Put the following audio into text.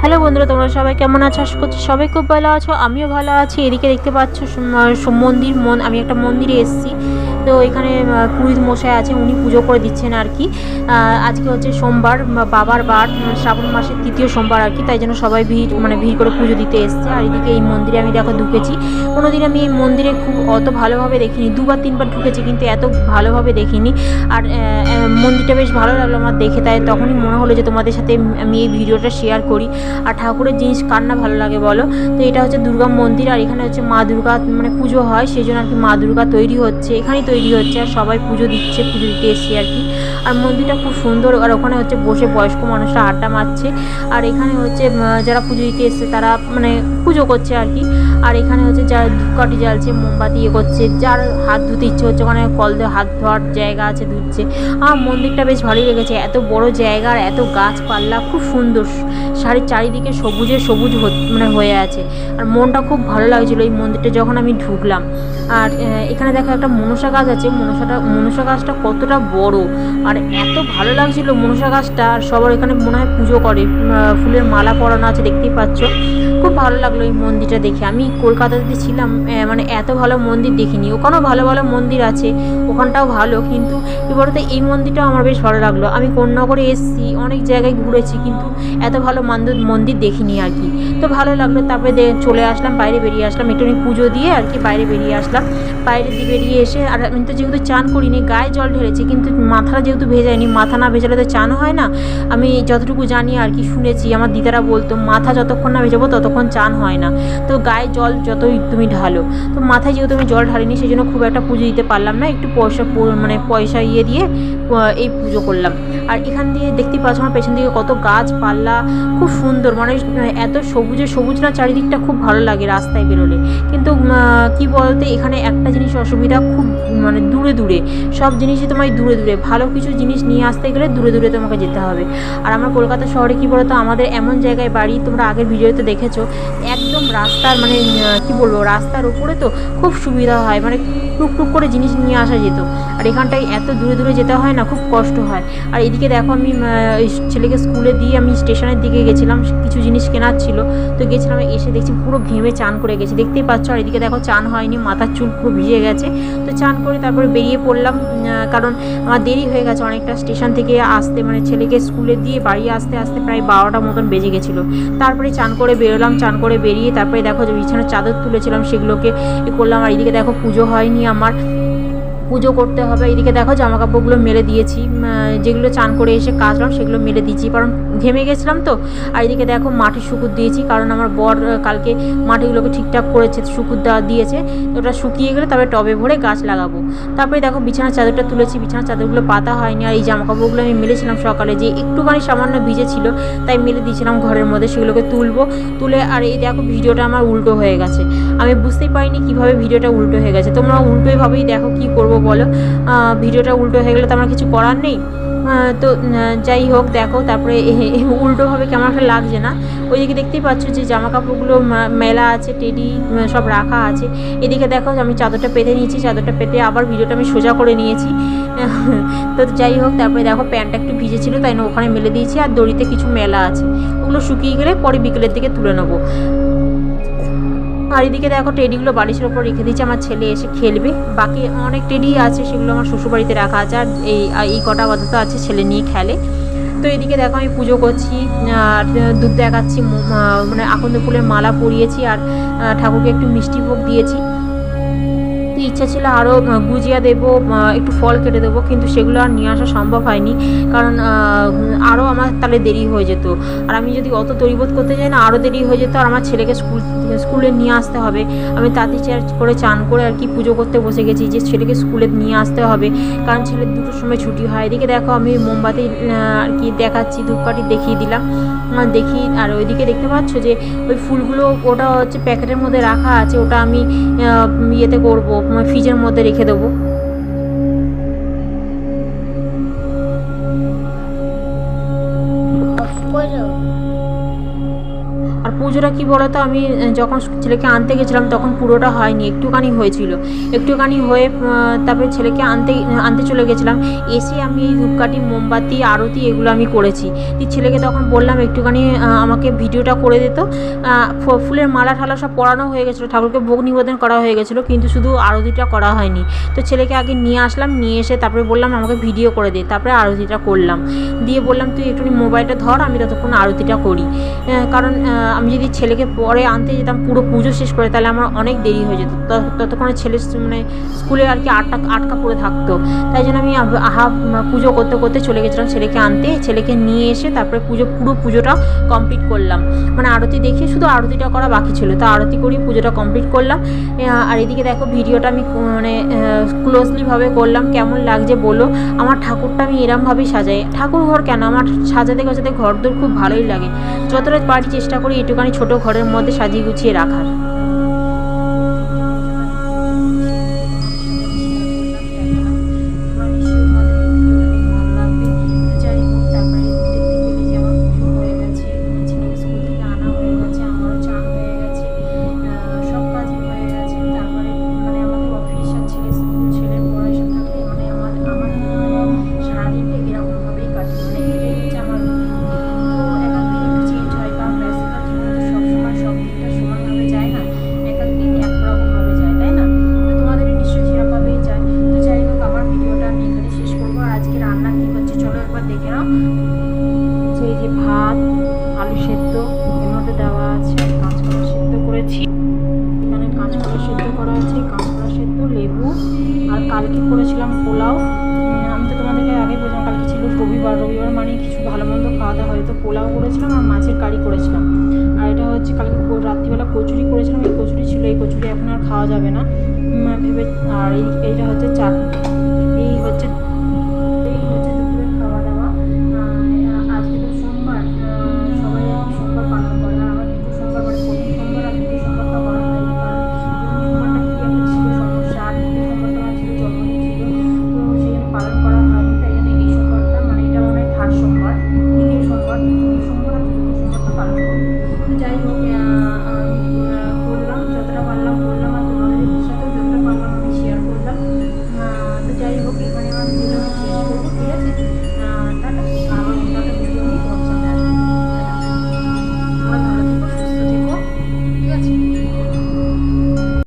Hello বন্ধুরা, তোমরা সবাই কেমন আছো? আশা করছি সবাই খুব ভালো আছো। আমিও ভালো আছি। এদিকে দেখতে পাচ্ছ মন্দির, মন আমি একটা মন্দিরে এসেছি। তো এখানে আহ, পুরোহিত মশাই আছে উনি পুজো করে দিচ্ছেন আর কি। আজকে হচ্ছে সোমবার বাবার বার শ্রাবণ মাসের তৃতীয় সোমবার আর কি তাই জন্য সবাই ভিড় মানে ভিড় করে পুজো দিতে এসছে। আর এদিকে এই মন্দিরে আমি দেখো ঢুকেছি। কোনোদিন আমি এই মন্দিরে খুব অত ভালোভাবে দেখিনি দুবার তিনবার ঢুকেছি কিন্তু এত ভালোভাবে দেখিনি। আর মন্দিরটা বেশ ভালো লাগল আমার দেখে তাই তখনই মনে হলো যে তোমাদের সাথে আমি এই ভিডিওটা শেয়ার করি। আর ঠাকুরের জিনিস কার না ভালো লাগে বলো? তো এটা হচ্ছে দুর্গা মন্দির আর এখানে হচ্ছে মা দুর্গা মানে পুজো হয় সেই জন্য আর কি মা দুর্গা তৈরি হচ্ছে। এখানেই তৈরি হচ্ছে আর সবাই পুজো দিচ্ছে পুজো দিতে এসছি আর কি। আর মন্দিরটা খুব সুন্দর। আর ওখানে হচ্ছে বসে বয়স্ক মানুষরা আড্ডা মারছে। আর এখানে হচ্ছে যারা পুজো দিতে এসছে তারা মানে পুজো করছে আর কি। আর এখানে হচ্ছে যারা ধূপকাঠি জ্বালছে, মোমবাতি ইয়ে করছে। যার হাত ধুতে ইচ্ছে হচ্ছে, ওখানে কল দিয়ে হাত ধোয়ার জায়গা আছে ধুচ্ছে। আমার মন্দিরটা বেশ ভালোই লেগেছে। এত বড় জায়গা আর এত গাছপালা, খুব সুন্দর। শাড়ির চারিদিকে সবুজে সবুজ মানে হয়ে আছে। আর মনটা খুব ভালো লাগছিল এই মন্দিরটা যখন আমি ঢুকলাম। আর এখানে দেখো একটা মনসা গাছ আছে। মনসাটা, মনসা গাছটা কতটা বড়। আর এত ভালো লাগছিল মনসা গাছটা, আর সবার এখানে মনে হয় পুজো করে। ফুলের মালা পরানো আছে, দেখতেই পাচ্ছ। খুব ভালো লাগল এই মন্দিরটা দেখে। আমি কলকাতাতে ছিলাম মানে এত ভালো মন্দির দেখিনি। ওখানেও ভালো ভালো মন্দির আছে, ওখানটাও ভালো, কিন্তু কি তো এই মন্দিরটাও আমার বেশ ভালো লাগল। আমি কোন্নগরে এসেছি, অনেক জায়গায় ঘুরেছি, কিন্তু এত ভালো মন্দির মন্দির দেখিনি আর কি। তো ভালো লাগল, তারপরে চলে আসলাম, বাইরে বেরিয়ে আসলাম একটুখানি পুজো দিয়ে আর কি বাইরে বেরিয়ে আসলাম। বাইরে দিয়ে বেরিয়ে এসে, আর আমি তো যেহেতু চান করিনি, গায়ে জল ঢেলেছি, কিন্তু মাথাটা যেহেতু ভেজায়নি, মাথা না ভেজালে তো চান হয় না। আমি যতটুকু জানি আর কি শুনেছি, আমার দিদারা বলতো, মাথা যতক্ষণ না ভেজাবো, ততক্ষণ চান হয় না। তো গায়ে জল যতই তুমি ঢালো, তো মাথায় যেহেতু আমি জল ঢালিনি সেই জন্য খুব একটা পুজো দিতে পারলাম না। একটু পয়সা মানে পয়সা ইয়ে দিয়ে এই পুজো করলাম। আর এখান দিয়ে দেখতে পাচ্ছ আমার পেছন দিকে কত গাছপালা, খুব সুন্দর। মানে এত সবুজে সবুজ না, চারিদিকটা খুব ভালো লাগে রাস্তায় বেরোলে। কিন্তু কি বলতে, এখানে একটা জিনিস অসুবিধা খুব মানে দূরে দূরে। সব জিনিসই তোমায় দূরে দূরে। ভালো কিছু জিনিস নিয়ে আসতে গেলে দূরে দূরে তোমাকে যেতে হবে। আর আমার কলকাতা শহরে কি বলতো? আমাদের এমন জায়গায় বাড়ি তোমরা আগের ভিডিওতে দেখেছ। একদম রাস্তার মানে কি বলব? রাস্তার উপরে তো খুব সুবিধা হয়। মানে টুক টুক করে জিনিস নিয়ে আসা যেত। আর এখানটায় এত দূরে দূরে যেতে হয় না, খুব কষ্ট হয়। আর এদিকে দেখো আমি ছেলেকে স্কুলে দিয়ে আমি স্টেশনের দিকে গেছিলাম। কিছু জিনিস কেনার ছিল। তো গেছিলাম, এসে দেখছি পুরো ঘেমে চান করে গেছি। দেখতেই পাচ্ছ? আর এদিকে দেখো চান হয়নি, মাথার চুল পুরো ভিজে গেছে। তো চান করে তারপরে বেরিয়ে পড়লাম কারণ আমার দেরি হয়ে গেছে। অনেকটা স্টেশন থেকে আসতে মানে ছেলেকে স্কুলে দিয়ে বাড়ি আসতে আসতে প্রায় বারোটা মতন বেজে গেছিল। তারপরে চান করে বেরোলাম, চান করে বেরিয়ে তারপরে দেখো যে বিছানার চাদর তুলেছিলাম, সেগুলোকে এ করলাম। আর এদিকে দেখো পুজো হয়নি আমার। পুজো করতে হবে। এদিকে দেখো জামা কাপড়গুলো মেলে দিয়েছি। যেগুলো চান করে এসে কাচলাম, সেগুলো মেলে দিয়েছি। কারণ ঘেমে গেছিলাম তো, আর এদিকে দেখো মাটি শুকুর দিয়েছি, কারণ আমার বর কালকে মাটিগুলোকে ঠিকঠাক করেছে, শুকুর দেওয়া দিয়েছে ওটা শুকিয়ে গেলে তারপরে টবে ভরে গাছ লাগাবো। তারপরে দেখো বিছানার চাদরটা তুলেছি, বিছানার চাদরগুলো পাতা হয়নি, আর এই জামা কাপড়গুলো আমি মেলেছিলাম সকালে, যে একটুখানি সামান্য ভিজে ছিল, তাই মেলে দিয়েছিলাম ঘরের মধ্যে, সেগুলোকে তুলবো, তুলে আর এই দেখো ভিডিওটা আমার উল্টো হয়ে গেছে। আমি বুঝতেই পারিনি কীভাবে ভিডিওটা উল্টো হয়ে গেছে, তোমরা উল্টোইভাবেই দেখো কি করব বলো। ভিডিওটা উল্টো হয়ে গেলে তো আমার কিছু করার নেই? তো যাই হোক, দেখো, তারপরে উল্টোভাবে কেমন একটা লাগছে না? ওইদিকে দেখতেই পাচ্ছ যে জামা কাপড়গুলো মেলা আছে, টেডি সব রাখা আছে। এদিকে দেখো, আমি চাদরটা পেতে নিয়েছি, চাদরটা পেতে আবার ভিডিওটা আমি সোজা করে নিয়েছি। তো যাই হোক, তারপরে দেখো, প্যান্টটা একটু ভিজে ছিল তাই না, ওখানে মেলে দিয়েছি, আর দড়িতে কিছু মেলা আছে। ওগুলো শুকিয়ে গেলে পরে বিকেলের দিকে তুলে নেব। আর এদিকে দেখো টেডিগুলো বালিশের ওপর রেখে দিয়েছি, আমার ছেলে এসে খেলবে। বাকি অনেক টেডি আছে, সেগুলো আমার শ্বশুরবাড়িতে রাখা আছে, আর এই এই কটা আপাতত আছে, ছেলে নিয়ে খেলে। তো এদিকে দেখো আমি পুজো করছি, আর দুধ দেখাচ্ছি মানে আকন্দ ফুলের মালা পরিয়েছি, আর ঠাকুরকে একটু মিষ্টি ভোগ দিয়েছি। তো ইচ্ছা ছিল আরও গুজিয়া দেবো একটু ফল কেটে দেবো, কিন্তু সেগুলো আর নিয়ে আসা সম্ভব হয়নি। কারণ আরও আমার তাহলে দেরি হয়ে যেত। আর আমি যদি অত তরিবোধ করতে যাই না আরও দেরি হয়ে যেত, আর আমার ছেলেকে স্কুল, স্কুলে নিয়ে আসতে হবে। আমি তাতে চেয়ার করে চান করে আর কি পুজো করতে বসে গেছি যে ছেলেকে স্কুলে নিয়ে আসতে হবে। কারণ ছেলের দুটোর সময় ছুটি হয়। এদিকে দেখো আমি মোমবাতি আর কি দেখাচ্ছি, ধূপকাঠি দেখিয়ে দিলাম। দেখি, আর ওইদিকে দেখতে পাচ্ছ যে ওই ফুলগুলো, ওটা হচ্ছে প্যাকেটের মধ্যে রাখা আছে, ওটা আমি ইয়েতে করব ফ্রিজের মধ্যে রেখে দেবো। আর পুজোটা কী বলো তো আমি যখন ছেলেকে আনতে গেছিলাম তখন পুরোটা হয়নি, একটুখানি হয়েছিল। একটুখানি হয়ে তারপরে ছেলেকে আনতে আনতে চলে গেছিলাম। এসে আমি ধূপকাঠি, মোমবাতি, আরতি এগুলো আমি করেছি। ছেলেকে তখন বললাম, একটুখানি আমাকে ভিডিওটা করে দিত ফুলের মালা ঠালা সব পরানো হয়ে গেছিল, ঠাকুরকে ভোগ নিবেদন করা হয়ে গেছিল, কিন্তু শুধু আরতিটা করা হয়নি। তো ছেলেকে আগে নিয়ে আসলাম, নিয়ে এসে তারপরে বললাম, আমাকে ভিডিও করে দে। তারপরে আরতিটা করলাম। দিয়ে বললাম, তুই একটুখানি মোবাইলটা ধর, আমি ততক্ষণ আরতিটা করি। কারণ আমি যদি ছেলেকে পরে আনতে যেতাম, পুরো পুজো শেষ করে, তাহলে আমার অনেক দেরি হয়ে যেত। তত- ততক্ষণে ছেলে মানে স্কুলে আর কি আটটা, আটকা পড়ে থাকতো। তাই জন্য আমি আহা পুজো করতে করতে চলে গেছিলাম ছেলেকে আনতে। ছেলেকে নিয়ে এসে তারপরে পুজো, পুরো পুজোটা কমপ্লিট করলাম। মানে আরতি দেখে শুধু আরতিটা করা বাকি ছিল। তো আরতি করি, পুজোটা কমপ্লিট করলাম। আর এদিকে দেখো ভিডিওটা আমি মানে ক্লোজলিভাবে করলাম। কেমন লাগছে বলো? আমার ঠাকুরটা আমি এরমভাবেই সাজাই। ঠাকুর ঘর কেন? আমার সাজাতে, গোছাতে ঘর দোর খুব ভালোই লাগে। যতটা পারি চেষ্টা করি একটুখানি ছোট ঘরের মধ্যে সাজিয়ে গুছিয়ে রাখার। দেখে নাও এই যে ভাত, আলু সেদ্ধ, এর মধ্যে দেওয়া আছে কাঁচকলা সেদ্ধ করেছি। এখানে কাঁচকলা সেদ্ধ করা আছে, কাঁচকলা সেদ্ধ, লেবু, আর কালকে করেছিলাম পোলাও। আমি তো তোমাদেরকে আগে বললাম, কালকে ছিল রবিবার। রবিবার মানে কিছু ভালো মন্দ খাওয়া দাওয়া হয়তো। পোলাও করেছিলাম আর মাছের কারি করেছিলাম। আর এটা হচ্ছে কালকে রাত্রিবেলা কচুরি করেছিলাম। এই কচুরি ছিল, এই কচুরি এখন আর খাওয়া যাবে না। ভেবে আর এই এইটা হচ্ছে চাটনি।